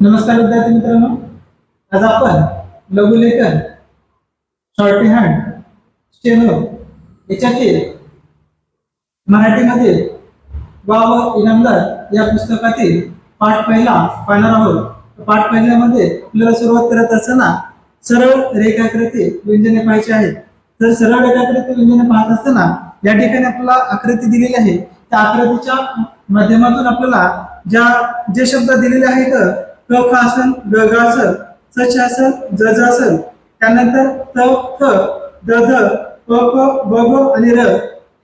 नमस्कार विद्यार्थी मित्रांनो. आज आपण लघुलेखन शॉर्टी हँड स्टेनो याच्यातील मराठीमध्ये वाव इनामदार या पुस्तकातील पाठ पहिला पाहणार आहोत. पाठ पहिल्यामध्ये आपल्याला सुरुवात करत असताना सरळ रेखाकृती व्यंजने पाहायची आहेत. तर सरळ रेखाकृती व्यंजने पाहत असताना या ठिकाणी आपल्याला आकृती दिलेली आहे. त्या आकृतीच्या माध्यमातून आपल्याला ज्या जे शब्द दिलेले आहेत क ख ग ग असेल च ज त्यानंतर त थ द ध प प ब ग आणि र.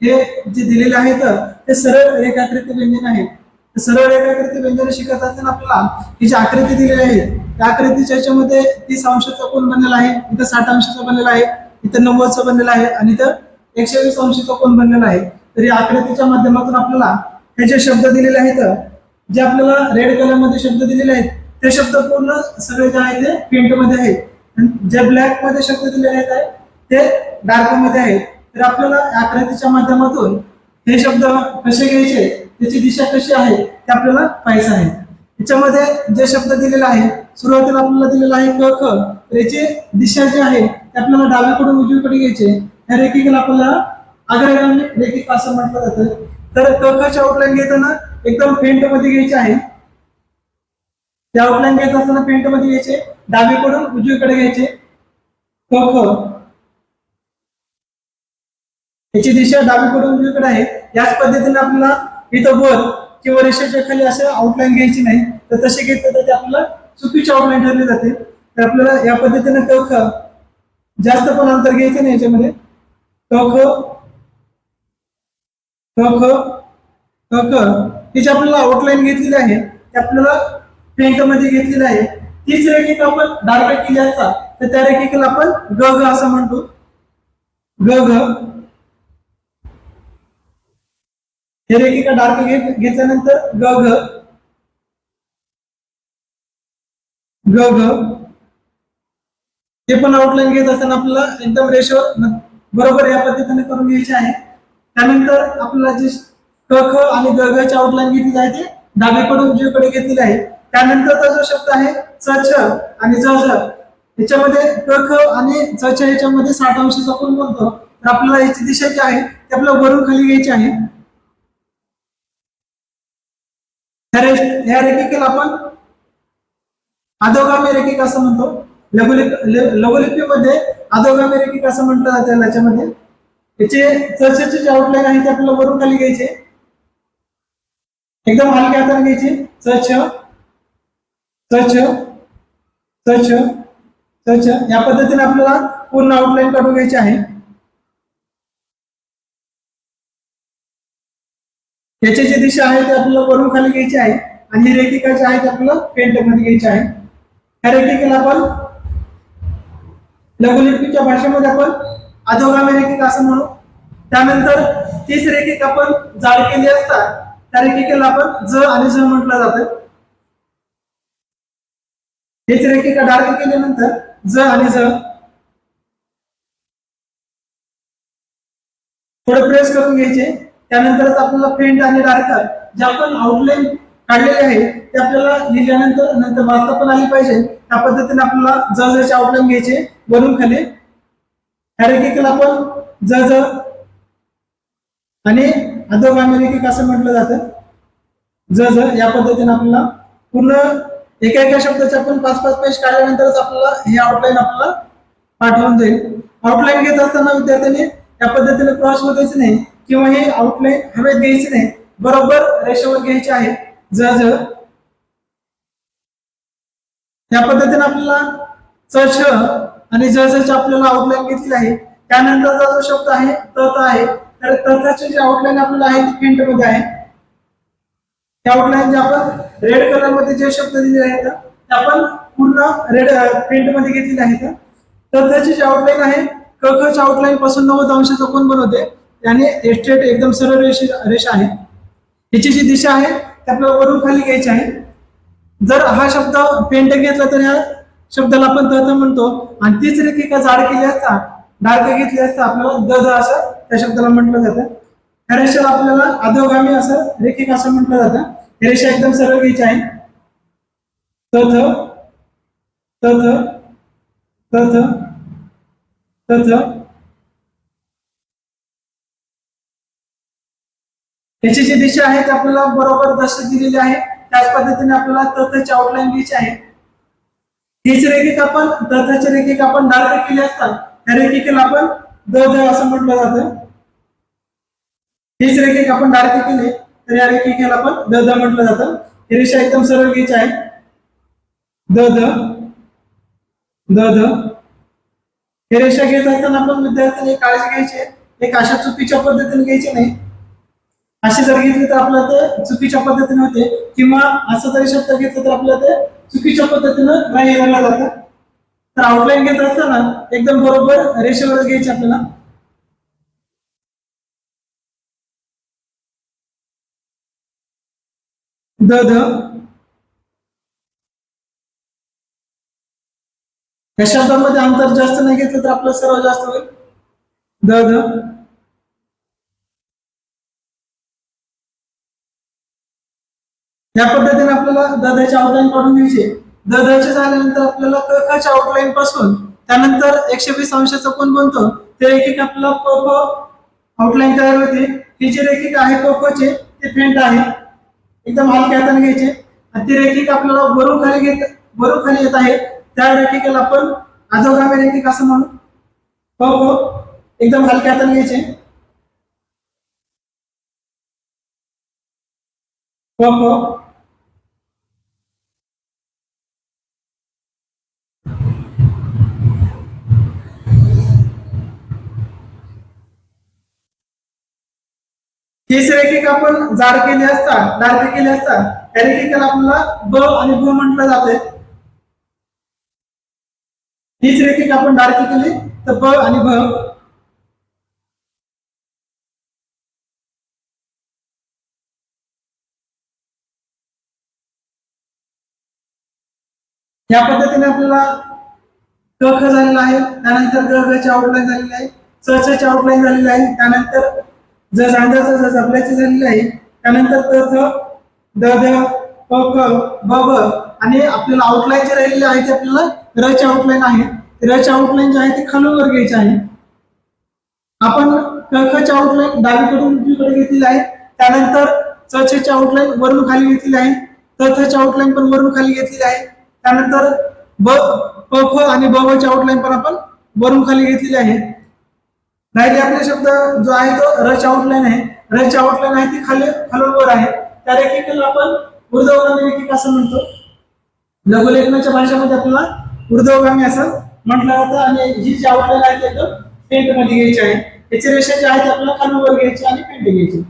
हे जे दिलेले आहेत ते सरळ रेखाकृती व्यंजन आहेत सरळ रेखाकृती व्यंजन शिकत असताना आपल्याला ही जी आकृती दिलेली आहे त्या आकृतीच्या याच्यामध्ये तीस अंशाचा कोण बनलेला आहे? इथं साठ अंशाचा बनलेला आहे इथं नव्वदचा बनलेला आहे आणि इथं एकशे वीस अंशाचा कोण बनलेला आहे? तर या आकृतीच्या माध्यमातून आपल्याला हे जे शब्द दिलेले आहेत जे आपल्याला रेड कलरमध्ये शब्द दिलेले आहेत ते शब्द पूर्ण सगळे जे आहेत ते पेंटमध्ये आहेत. जे ब्लॅकमध्ये शब्द दिलेले आहेत ते डार्कमध्ये आहेत. तर आपल्याला आकृतीच्या माध्यमातून हे शब्द कसे घ्यायचे त्याची दिशा कशी आहे ते आपल्याला पाहायचं आहे. त्याच्यामध्ये जे शब्द दिलेला आहे सुरुवातीला आपल्याला दिलेला आहे क ख. तर याची दिशा जी आहे ते आपल्याला डावीकडून उजवीकडे घ्यायचे. त्या रेखिकेला आपल्याला आग्रह रेखिका असं म्हटलं जातं. तर क खच्या आउटलाईन घेताना एकदम पेंटमध्ये घ्यायची आहे. ते आउटलाईन घेत असताना पेंटमध्ये घ्यायचे डावीकडून उजवीकडे घ्यायचे. क ख. याची दिशा डावीकडून उजवीकडे आहे. याच पद्धतीने आपल्याला इथं वर किंवा रेषेच्या खाली असं आउटलाईन घ्यायची नाही. तर तसे घेत तर ते आपल्याला चुकीची आउटलाईन ठरली जाते. तर आपल्याला या पद्धतीने क ख. जास्त पण अंतर घ्यायचं नाही याच्यामध्ये. क ख. क ख. क ख. ही जी आपल्याला आउटलाईन घेतलेली आहे ते आपल्याला मध्ये घेतलेली आहे. तीच रेखिका आपण डार्क केली असता तर त्या रेखिकेला आपण ग ग असं म्हणतो. ग ग. हे रेखिका डार्क घेत घेतल्यानंतर ग ग. ग ग. ते पण आउटलाईन घेत असताना आपल्याला एकदम रेशो बरोबर या पद्धतीने करून घ्यायचे आहे. त्यानंतर आपल्याला जे क ख आणि ग ग ची आउटलाईन घेतली आहे ते डावीकडून उजवीकडे घेतलेली आहे. त्यानंतरचा जो शब्द आहे च छ आणि ज झ याच्यामध्ये क ख आणि च छ याच्यामध्ये साठ अंशाचा कोण बोलतो तर आपल्याला याची दिशा जी आहे ती आपल्याला वरून खाली घ्यायची आहे. ह्या रेखिकेला आपण अधोगामी रेखिका असं म्हणतो. लघुलिप लघुलिपीमध्ये अधोगामी रेखिका असं म्हटलं जातं याच्यामध्ये. याचे चर्चेचे जे आउटलाईन आहे ते आपल्याला वरून खाली घ्यायचे. एकदम हलक्या हाताने घ्यायचे. च छ. च छ च या पद्धतीने आपल्याला पूर्ण आउटलाईन काढून घ्यायची आहे. याची जी दिशा आहे ती आपल्याला वरून खाली घ्यायची आहे आणि ही रेखिका जी आहे ती आपल्याला पेंटमध्ये घ्यायची आहे. ह्या रेखिकेला आपण लघुलिपीच्या भाषेमध्ये आपण अधोगामी रेखिका असं म्हणू. त्यानंतर तीच रेखिका आपण जाड केली असता त्या रेखिकेला आपण ज आणि ज म्हटलं जातं. हेच रेखिका डार्क केल्यानंतर ज आणि ज. थोडं प्रेस करून घ्यायचे. त्यानंतरच आपल्याला पेंट आणि डार्कर जे आपण आउटलाईन काढलेले आहे ते आपल्याला लिहिल्यानंतर नंतर वाचता पण आली पाहिजे. त्या पद्धतीने आपल्याला ज जचे आउटलाईन घ्यायचे वरून खाली. ह्या रेखिकेला आपण ज ज आणि अधोगामी रेखिक असं म्हटलं जातं? ज ज या पद्धतीने आपल्याला पूर्ण एका एका शब्दाचे आपण पाच पाच पेज काढल्यानंतरच आपल्याला हे आउटलाईन आपल्याला पाठवून जाईल. आउटलाईन घेत असताना विद्यार्थ्यांनी या पद्धतीने क्रॉस द्यायचं नाही किंवा हे आउटलाईन हवेत घ्यायची नाही. बरोबर रेषेवर घ्यायची आहे. ज ज या पद्धतीने आपल्याला च छ आणि ज ज आपल्याला आउटलाईन घेतली आहे. त्यानंतरचा जो शब्द आहे त आहे. तर तथाचे जी आउटलाईन आपल्याला आहे ती प्रिंटमध्ये आहे. त्या आउटलाईन जे आपण रेड कलरमध्ये जे शब्द दिले आहेत ते आपण पूर्ण रेड प्रिंटमध्ये घेतलेले आहेत. तर त्याची जी आउटलाईन आहे क ख आउटलाईन पासून नव्वद अंशाचा कोण बनवते त्याने एस्टेट एकदम सरळ रेषे रेषा आहे. याची जी दिशा आहे ती आपल्याला वरून खाली घ्यायची आहे. जर हा शब्द पेंट घेतला तर ह्या शब्दाला आपण दध म्हणतो. आणि तीच रेखिका जाड केली असता डार्क घेतली असता आपल्याला दध असं त्या शब्दाला म्हटलं जातं. रेषेला आपल्याला अधोगामी असं रेखिका असं म्हटलं जातं. ही रेषा एकदम सरळ घ्यायची आहे. तथ तथ तथ तथ. याची जी दिशा आहे ती आपल्याला बरोबर जशी दिलेली आहे. त्याच पद्धतीने आपल्याला तथची आउटलाईन घ्यायची आहे. हीच रेखिक आपण तथाची रेखिक आपण डार्क केली असतात त्या रेखिकेला आपण द असं म्हटलं जातं. हीच रेखिक आपण डार्क केली. तर या रेखिकेला आपण द द म्हटलं जातं. ही रेषा एकदम सरळ घ्यायची आहे. द द. द द. हे रेषा घेत असताना आपण विद्यार्थ्यांनी काळजी घ्यायची एक अशा चुकीच्या पद्धतीने घ्यायची नाही. अशी जर घेतली तर आपल्याला ते चुकीच्या पद्धतीने होते. किंवा असं जरी शब्द घेतलं तर आपल्याला ते चुकीच्या पद्धतीनं नाही जातं. तर आउटलाईन घेत असताना एकदम बरोबर रेषेवर घ्यायची आपल्याला. द द. या शब्दांमध्ये अंतर जास्त नाही घेतलं तर आपलं सर्व जास्त होईल. द द. या पद्धतीने आपल्याला दधाची आउटलाईन काढून घ्यायची. दधाचे झाल्यानंतर आपल्याला क खच्या आउटलाईन पासून त्यानंतर एकशे वीस अंशाचा कोण बनतो? ते रेखिक आपल्याला प आउटलाईन तयार होते. ही जी रेखिक आहे चे ते फेंट आहे. एकदम हलक्या हाताने घ्यायचे. आणि ती रेखिक आपल्याला वरून खाली घेत वरून खाली येत आहे. त्या रेखिकेला आपण अधोगामी रेखिक असं म्हणू. हो हो. एकदम हलक्या हाताने घ्यायचे. हो प हीच रेखिक आपण जाड केली असता डार्क केली असता त्या रेखिकेला आपल्याला ब आणि ब म्हटलं जाते हीच रेखिक आपण डार्क केली तर ब आणि भ. या पद्धतीने आपल्याला क ख झालेला आहे त्यानंतर ग ग ची आउटलाईन झालेली आहे च च ची आउटलाईन झालेली आहे त्यानंतर जस अंदाज जस आपल्याचे झालेलं आहे त्यानंतर त थ द ध प क ब ब आणि आपल्याला आउटलाईन जे राहिलेले आहे ते आपल्याला रच आउटलाईन आहे. रच आउटलाईन जे आहे ते खालून घ्यायचे आहे. आपण क ख आउटलाईन डावीकडून उजवीकडे घेतलेली आहे. त्यानंतर च छ आउटलाईन वरून खाली घेतलेली आहे. त थ आउटलाईन पण वरून खाली घेतलेली आहे. त्यानंतर ब प फ आणि ब ब आउटलाईन पण आपण वरून खाली घेतलेली आहे. राहिले आपले शब्द जो आहे तो रच आउटलाईन आहे. रच आउटलाईन आहे ती खाली खालून आहे. त्या रेखिकेला आपण ऊर्ध्वगामी रेखिक असं म्हणतो. लघुलेखनाच्या भाषेमध्ये आपल्याला ऊर्ध्वगामी असं म्हटलं जातं. आणि ही जी आउटलाईन आहे ती एकदम पेंटमध्ये घ्यायची आहे. याची रेषा जी आहे ती आपल्याला खालून घ्यायची आणि पेंट घ्यायची.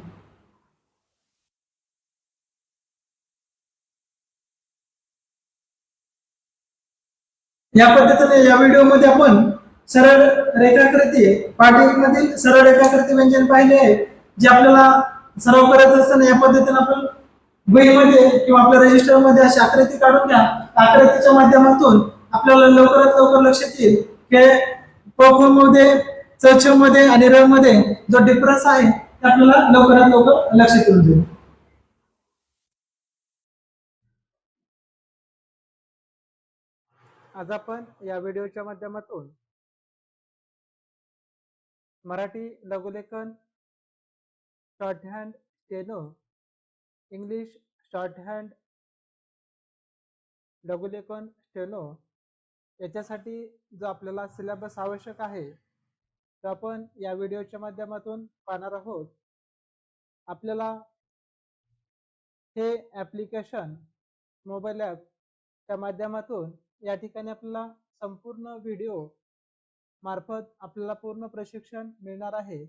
या पद्धतीने या व्हिडिओमध्ये आपण सरळ रेखाकृती पाठ एक मधील सरळ रेखाकृती व्यंजन पाहिले आहे जे आपल्याला सराव करायचं असताना या पद्धतीने आपण वहीमध्ये किंवा आपल्या रजिस्टरमध्ये अशी आकृती काढून घ्या. आकृतीच्या माध्यमातून आपल्याला लवकरात लवकर लक्षात येईल की प मध्ये च मध्ये आणि र मध्ये जो डिफरन्स आहे ते आपल्याला लवकरात लवकर लक्षात येऊन जाईल. आज आपण या व्हिडिओच्या माध्यमातून मराठी लघुलेखन shorthand steno English shorthand लघुलेखन स्टेनो याच्यासाठी जो आपल्याला सिलेबस आवश्यक आहे तो आपण या व्हिडिओच्या माध्यमातून पाहणार आहोत. आपल्याला हे ॲप्लिकेशन मोबाईल ॲप त्या माध्यमातून या ठिकाणी आपल्याला संपूर्ण व्हिडिओ मार्फत आपल्याला पूर्ण प्रशिक्षण मिळणार आहे.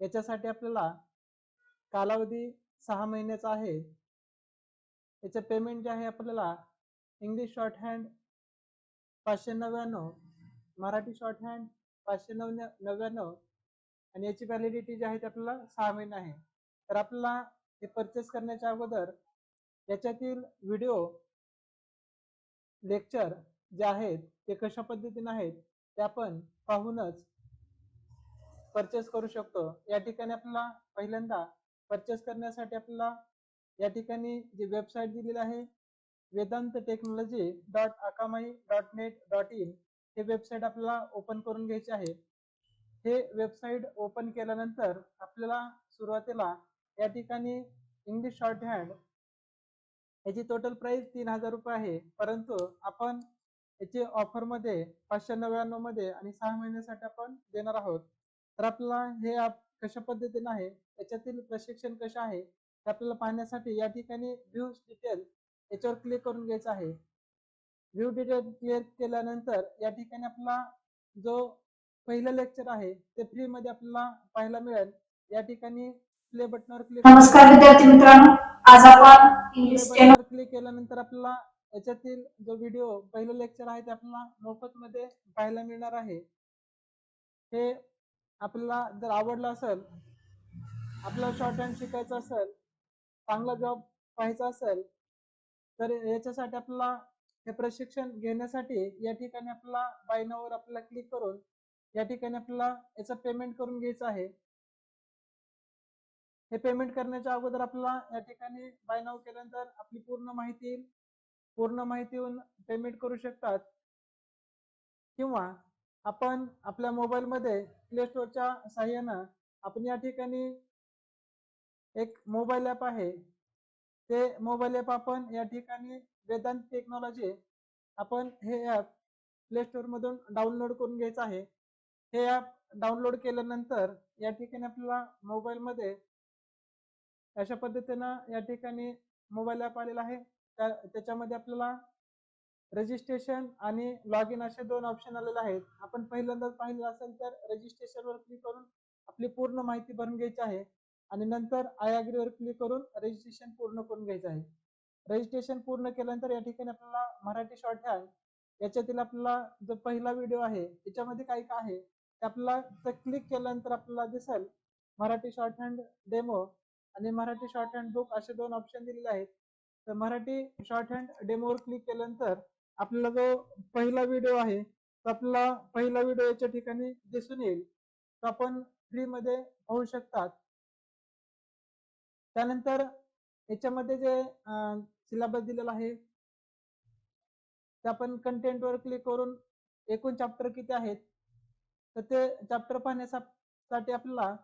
याच्यासाठी आपल्याला कालावधी सहा महिन्याचा आहे. याचं पेमेंट जे आहे आपल्याला इंग्लिश शॉर्ट हँड पाचशे नव्याण्णव मराठी शॉर्ट हँड पाचशे नव नव्याण्णव आणि याची व्हॅलिडिटी जी आहे ती आपल्याला सहा महिने आहे. तर आपल्याला हे परचेस करण्याच्या अगोदर याच्यातील व्हिडिओ लेक्चर जे आहेत ते कशा पद्धतीने आहेत ते आपण पाहूनच परचेस करू शकतो. या ठिकाणी आपल्याला पहिल्यांदा परचेस करण्यासाठी आपल्याला या ठिकाणी जी वेबसाईट दिलेली आहे Vedant technology dot Akamai dot net dot in हे वेबसाईट आपल्याला ओपन करून घ्यायचे आहे. हे वेबसाईट ओपन केल्यानंतर आपल्याला सुरुवातीला या ठिकाणी इंग्लिश शॉर्ट हँड याची टोटल प्राइस तीन हजार रुपये आहे. परंतु आपण याची ऑफरमध्ये पाचशे नव्याण्णवमध्ये आणि सहा महिन्यासाठी आपण देणार आहोत. तर आपल्याला हे ॲप कशा पद्धतीने आहे याच्यातील प्रशिक्षण कसं आहे ते आपल्याला पाहण्यासाठी या ठिकाणी व्ह्यू डिटेल याच्यावर क्लिक करून घ्यायचं आहे. व्ह्यू डिटेल क्लिअर केल्यानंतर या ठिकाणी आपला जो पहिलं लेक्चर आहे ते फ्री मध्ये आपल्याला पाहायला मिळेल. या ठिकाणी प्ले बटनावर क्लिक नमस्कार विद्यार्थी मित्रांनो आज आपण इंग्लिश क्लिक केल्यानंतर आपल्याला याच्यातील जो व्हिडिओ पहिलं लेक्चर आहे ते आपल्याला मोफत मध्ये पाहायला मिळणार आहे. हे आपल्याला जर आवडलं असेल आपला शॉर्ट हँड शिकायचा असेल चांगला जॉब पाहायचा असेल तर याच्यासाठी आपल्याला हे प्रशिक्षण घेण्यासाठी या ठिकाणी आपल्याला बायनावर आपल्याला क्लिक करून या ठिकाणी आपल्याला याचं पेमेंट करून घ्यायचं आहे. हे पेमेंट करण्याच्या अगोदर आपल्याला या ठिकाणी बायनाव केल्यानंतर आपली पूर्ण माहिती पूर्ण माहितीहून पेमेंट करू शकतात. किंवा आपण आपल्या मोबाईलमध्ये प्ले स्टोअरच्या साह्यानं आपण या ठिकाणी एक मोबाईल ॲप आहे. ते मोबाईल ॲप आपण या ठिकाणी वेदांत टेक्नॉलॉजी आपण हे ॲप प्ले स्टोअरमधून डाउनलोड करून घ्यायचं आहे. हे ॲप डाउनलोड केल्यानंतर या ठिकाणी आपल्याला मोबाईलमध्ये अशा पद्धतीनं या ठिकाणी मोबाईल ॲप आलेला आहे. त्याच्यामध्ये आपल्याला रजिस्ट्रेशन आणि लॉग इन असे दोन ऑप्शन आलेले आहेत. आपण पहिल्यांदाच पाहिलं असेल तर रजिस्ट्रेशनवर क्लिक करून आपली पूर्ण माहिती भरून घ्यायची आहे आणि नंतर आय क्लिक करून रजिस्ट्रेशन पूर्ण करून घ्यायचं आहे. रजिस्ट्रेशन पूर्ण केल्यानंतर या ठिकाणी आपल्याला मराठी शॉर्ट हँड याच्यातील आपला जो पहिला व्हिडिओ आहे त्याच्यामध्ये काय काय आहे ते आपल्याला क्लिक केल्यानंतर आपल्याला दिसेल. मराठी शॉर्ट हँड डेमो आणि मराठी शॉर्ट हँड बुक असे दोन ऑप्शन दिलेले आहेत. तर मराठी शॉर्ट हँड डेमोवर क्लिक केल्यानंतर आपल्याला जो पहिला व्हिडिओ आहे तो आपल्याला पहिला व्हिडिओ याच्या ठिकाणी दिसून येईल. तो आपण फ्री मध्ये पाहू शकतात. त्यानंतर याच्यामध्ये जे सिलेबस दिलेला आहे ते आपण कंटेंट वर क्लिक करून एकूण चॅप्टर किती आहेत तर ते चॅप्टर पाहण्यासाठी आपल्याला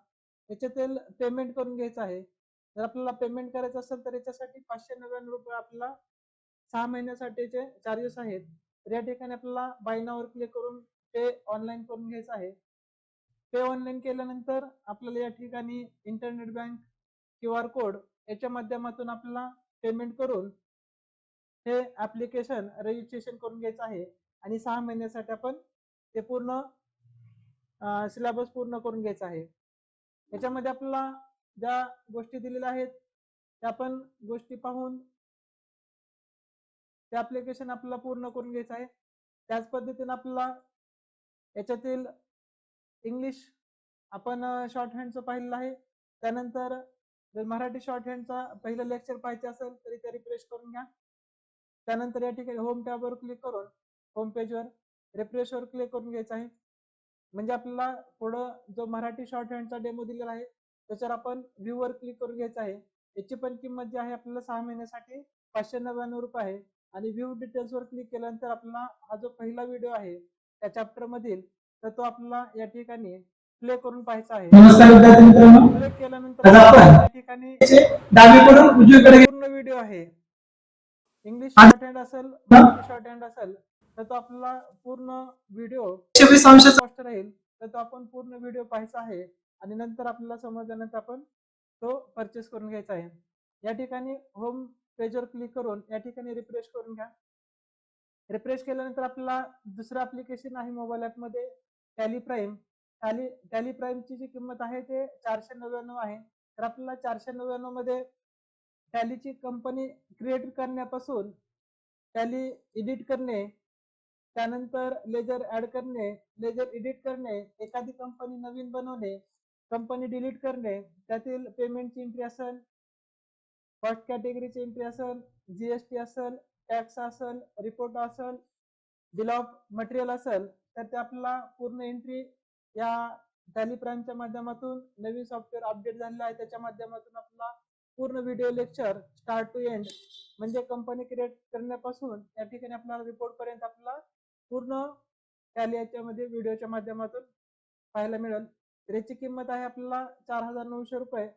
याच्यातील पेमेंट करून घ्यायचं आहे. जर आपल्याला पेमेंट करायचं असेल तर याच्यासाठी पाचशे नव्याण्णव रुपये आपल्याला सहा महिन्यासाठीचे चार्जेस आहेत. तर या ठिकाणी आपल्याला बायनावर क्लिक करून पे ऑनलाईन करून घ्यायचं आहे. पे ऑनलाईन केल्यानंतर आपल्याला या ठिकाणी internet bank Q R code याच्या माध्यमातून आपल्याला पेमेंट करून हे ऍप्लिकेशन रजिस्ट्रेशन करून घ्यायचं आहे. आणि सहा महिन्यासाठी आपण ते पूर्ण सिलेबस पूर्ण करून घ्यायचा आहे. याच्यामध्ये आपल्याला ज्या गोष्टी दिलेल्या आहेत त्या आपण गोष्टी पाहून ते ऍप्लिकेशन आपल्याला पूर्ण करून घ्यायचं आहे. त्याच पद्धतीने आपल्याला याच्यातील इंग्लिश आपण शॉर्ट हँडचं पाहिलेलं आहे. त्यानंतर जर मराठी शॉर्ट हँडचा पहिलं लेक्चर पाहायचे असेल तरी ते रिफ्रेश करून घ्या. त्यानंतर या ठिकाणी होम टॅबवर क्लिक करून होम पेजवर रिफ्रेशवर क्लिक करून घ्यायचं आहे. म्हणजे आपल्याला पुढं जो मराठी शॉर्ट हँडचा डेमो दिलेला आहे त्याच्यावर आपण व्ह्यू वर क्लिक करून घ्यायचं आहे याची पण किंमत जी आहे आपल्याला सहा महिन्यासाठी पाचशे नव्याण्णव रुपये आहे. आणि व्ह्यू डिटेल्स वर क्लिक केल्यानंतर आपल्याला हा जो पहिला व्हिडिओ आहे त्या चॅप्टर मधील तर तो आपल्याला या ठिकाणी प्ले करून पाहायचा आहे. प्ले केल्यानंतर या ठिकाणी डावीकडून उजवीकडे पूर्ण व्हिडिओ आहे. इंग्लिश शॉर्ट हँड असेल शॉर्ट हँड असेल तर तो आपल्याला पूर्ण व्हिडिओ राहील. तर तो आपण पूर्ण व्हिडिओ पाहायचा आहे. आणि नंतर आपल्याला समजल्यानंतर आपण तो परचेस करून घ्यायचा आहे. या ठिकाणी होम पेजवर क्लिक करून या ठिकाणी रिफ्रेश करून घ्या. रिफ्रेश केल्यानंतर आपल्याला दुसरं ऍप्लिकेशन आहे मोबाईल ऍपमध्ये टॅली प्राईम टॅली टॅली प्राईमची जी किंमत आहे ते चारशे नव्याण्णव आहे. तर आपल्याला चारशे नव्याण्णवमध्ये टॅलीची कंपनी क्रिएट करण्यापासून टॅली एडिट करणे त्यानंतर लेजर ऍड करणे लेजर एडिट करणे एखादी कंपनी नवीन बनवणे कंपनी डिलीट करणे त्यातील पेमेंटची एंट्री असेल फर्स्ट कॅटेगरीची एंट्री असेल जीएसटी असेल टॅक्स असेल रिपोर्ट असेल बिल ऑफ मटेरियल असेल तर ते आपल्याला पूर्ण एंट्री या टॅली प्राईमच्या माध्यमातून नवीन सॉफ्टवेअर अपडेट झालेलं आहे. त्याच्या माध्यमातून आपला पूर्ण video lecture start to end म्हणजे कंपनी क्रिएट करण्यापासून या ठिकाणी आपल्याला रिपोर्ट पर्यंत आपला पूर्ण टॅली याच्यामध्ये व्हिडिओच्या माध्यमातून पाहायला मिळेल. तर याची किंमत आहे आपल्याला चार हजार नऊशे रुपये.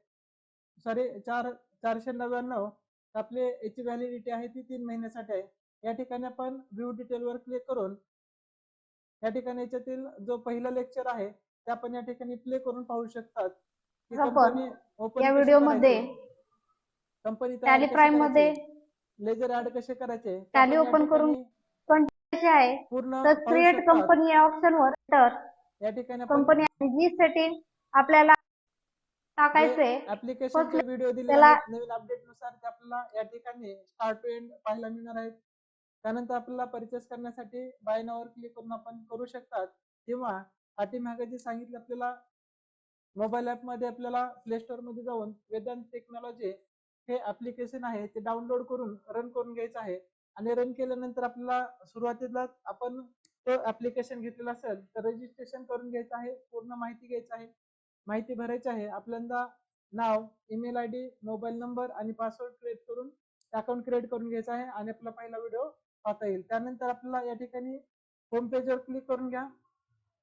सॉरी चार चारशे नव्याण्णव. आपले याची व्हॅलिडिटी आहे ती तीन महिन्यासाठी आहे. या ठिकाणी आपण व्ह्यू डिटेलवर क्लिक करून या ठिकाणी याच्यातील जो पहिला लेक्चर आहे ते आपण या ठिकाणी प्ले करून पाहू शकतात. या व्हिडिओमध्ये कंपनी टॅली प्राईममध्ये लेजर ऍड कसे करायचे? या open करून आहे पूर्ण क्रिएट. कंपनी या ऑप्शन वर तर या ठिकाणी कंपनी जी सेटिंग आपल्याला टाकायचे ऍप्लिकेशनचे व्हिडिओ दिले त्याला- आहेत नवीन अपडेटनुसार ते आपल्याला या ठिकाणी स्टार्ट टू एंड पाहायला मिळणार आहेत. त्यानंतर आपल्याला परचेस करण्यासाठी बाय नावर क्लिक करून आपण करू शकतात. किंवा पाठीमागे जे सांगितलं आपल्याला मोबाईल ऍपमध्ये आपल्याला प्ले स्टोरमध्ये जाऊन वेदांत टेक्नॉलॉजी हे ऍप्लिकेशन आहे ते डाउनलोड करून रन करून घ्यायचं आहे. आणि रन केल्यानंतर आपल्याला सुरुवातीला आपण तो ऍप्लिकेशन घेतलेला असेल तर रजिस्ट्रेशन करून घ्यायचं आहे पूर्ण माहिती घ्यायची आहे. माहिती भरायची आहे. आपल्यांदा नाव email I D mobile number आणि पासवर्ड क्रिएट करून अकाउंट क्रिएट करून घ्यायचं आहे आणि आपला पहिला व्हिडिओ पाहता येईल. त्यानंतर आपल्याला या ठिकाणी होम पेजवर क्लिक करून घ्या.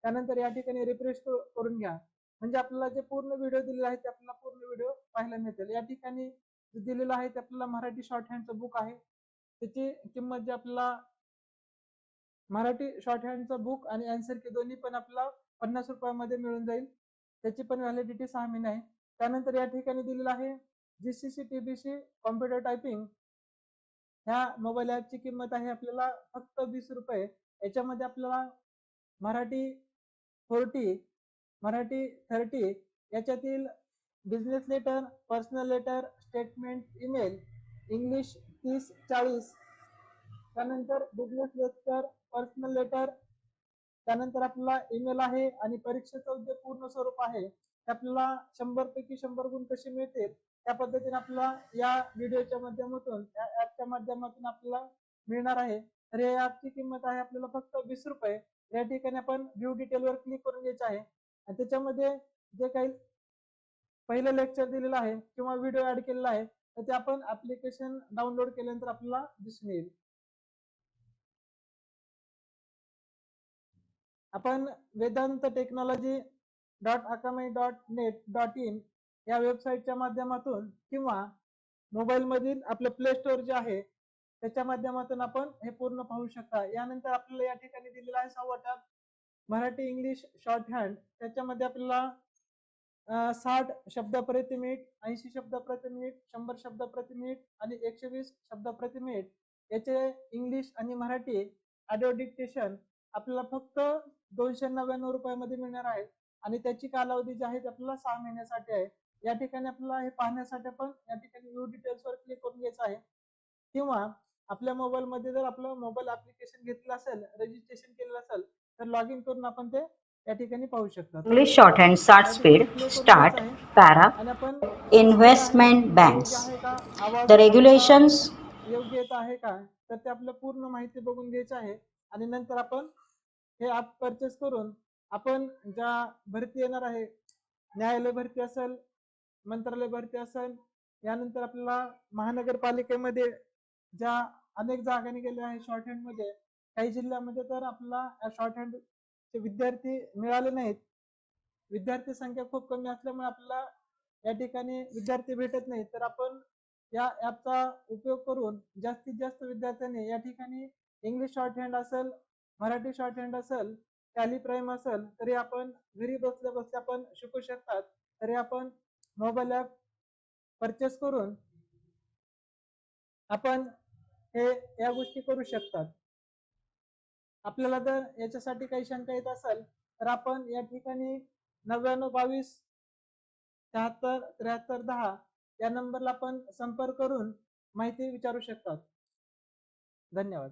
त्यानंतर या ठिकाणी रिफ्रेश करून घ्या. म्हणजे आपल्याला जे पूर्ण व्हिडिओ दिलेला आहे ते आपल्याला पूर्ण व्हिडिओ पाहायला मिळतील. या ठिकाणी जे दिलेलं आहे ते आपल्याला मराठी शॉर्ट हँडचं बुक आहे. त्याची किंमत जी आपल्याला मराठी शॉर्ट हँडचं बुक आणि अँसर की दोन्ही पण आपल्याला पन्नास रुपयामध्ये मिळून जाईल. त्याची पण व्हॅलिडिटी सहा महिने आहे. त्यानंतर या ठिकाणी दिलेलं आहे G C C T B C computer typing ह्या मोबाईल ॲपची किंमत आहे आपल्याला फक्त वीस रुपये. याच्यामध्ये आपल्याला Marathi forty Marathi thirty याच्यातील business letter personal letter statement email English तीस चाळीस. त्यानंतर बिझनेस लेटर पर्सनल लेटर त्यानंतर आपला ईमेल आहे आणि परीक्षेचं जे पूर्ण स्वरूप आहे ते आपल्याला शंभर पैकी शंभर गुण कसे मिळतील त्या पद्धतीने आपल्याला या व्हिडिओच्या माध्यमातून या ऍपच्या माध्यमातून आपल्याला मिळणार आहे. तर या ऍपची किंमत आहे आपल्याला फक्त वीस रुपये. या ठिकाणी आपण व्ह्यू डिटेलवर क्लिक करून घ्यायचं आहे. आणि त्याच्यामध्ये जे काही पहिलं लेक्चर दिलेलं आहे किंवा व्हिडिओ ऍड केलेला आहे तर ते आपण ऍप्लिकेशन डाउनलोड केल्यानंतर आपल्याला दिसून येईल. आपण Vedant technology dot Akamai dot net dot in या वेबसाईटच्या माध्यमातून किंवा मोबाईलमधील आपलं प्ले स्टोअर जे आहे त्याच्या माध्यमातून आपण हे पूर्ण पाहू शकता. यानंतर आपल्याला या ठिकाणी दिलेला आहे सहावा tab Marathi English shorthand त्याच्यामध्ये आपल्याला साठ शब्द प्रति मिनिट ऐंशी शब्द प्रति मिनिट शंभर शब्द प्रति मिनिट आणि एकशे वीस शब्द प्रति मिनिट याचे इंग्लिश आणि मराठी ऑडिओ डिक्टेशन आपल्याला फक्त दोनशे नव्याण्णव रुपयामध्ये मिळणार आहे. आणि त्याची कालावधी जी आहे ती आपल्याला सहा महिन्यासाठी आहे. या ठिकाणी आपल्याला हे पाहण्यासाठी आपण या ठिकाणी व्ह्यू डिटेल्स वर क्लिक करून घ्यायचं आहे. किंवा आपल्या मोबाईल मध्ये जर आपलं मोबाईल ऍप्लिकेशन घेतलं असेल रजिस्ट्रेशन केलेलं असेल तर लॉग इन करून आपण ते या ठिकाणी पाहू शकतात English shorthand start speed, start, para, आणि आपण investment banks. आहे का? आवाज The regulations योग्य येत आहे का तर ते आपलं पूर्ण माहिती बघून घ्यायची आहे. आणि नंतर आपण हे ऍप परचेस करून आपण ज्या भरती येणार आहे न्यायालय भरती असेल मंत्रालय भरती असेल यानंतर आपल्याला महानगरपालिकेमध्ये ज्या अनेक जागांनी गेल्या आहे शॉर्ट हँडमध्ये काही जिल्ह्यामध्ये तर आपल्याला शॉर्ट हँड चे विद्यार्थी मिळाले नाहीत. विद्यार्थी संख्या खूप कमी असल्यामुळे आपल्याला या ठिकाणी विद्यार्थी भेटत नाही तर आपण या ऍपचा उपयोग करून जास्तीत जास्त विद्यार्थ्यांनी या ठिकाणी इंग्लिश शॉर्ट हँड असेल मराठी शॉर्ट हँड असेल टॅली प्राईम असेल तरी आपण घरी बसल्या बसल्या आपण शिकू शकतात. तरी आपण मोबाईल ॲप परचेस करून आपण हे या गोष्टी करू शकतात. आपल्याला जर याच्यासाठी काही शंका येत असेल तर आपण या ठिकाणी नव्याण्णव बावीस शहात्तर त्र्याहत्तर दहा या नंबरला आपण संपर्क करून माहिती विचारू शकतात. धन्यवाद.